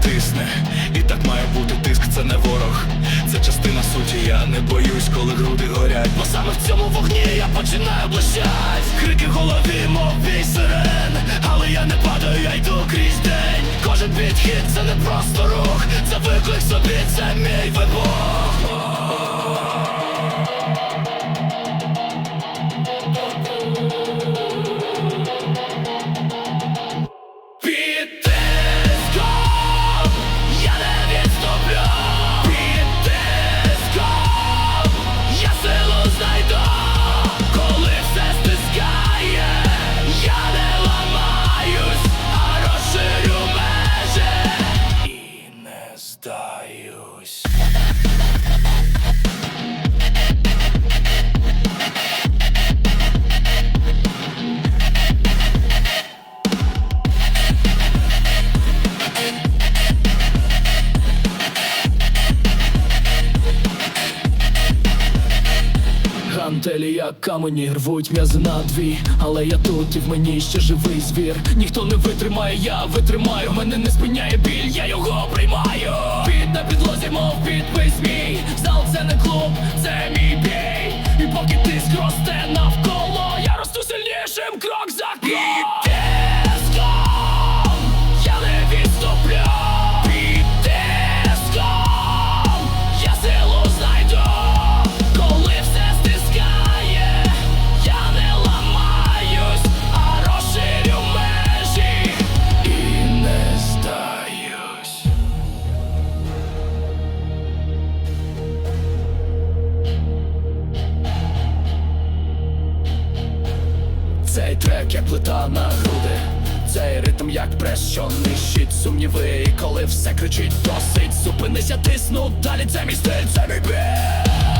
тисне, і так має бути тиск, це не ворог, це частина суті, я не боюсь, коли груди горять. Бо саме в цьому вогні я починаю блищать Крики в голові, мов бій сирен, але я не падаю, я йду крізь день. Кожен підхід це не просто рух, це виклик собі, це мій вибух. Thank you. Здаюсь Гантелі, як камені, рвуть м'язи на дві Але я тут і в мені ще живий звір. Ніхто не витримає, я витримаю Мене не спиняє біль, на підлозі, мов підпис мій. Зал це не клуб, це мій бій. І поки тиск росте навколо Я росту сильнішим крок за крок Цей трек як плита на груди. Цей ритм як прес, що нищить сумніви. І коли все кричить досить Зупинися, тисну, далі це мій стиль, це мій бій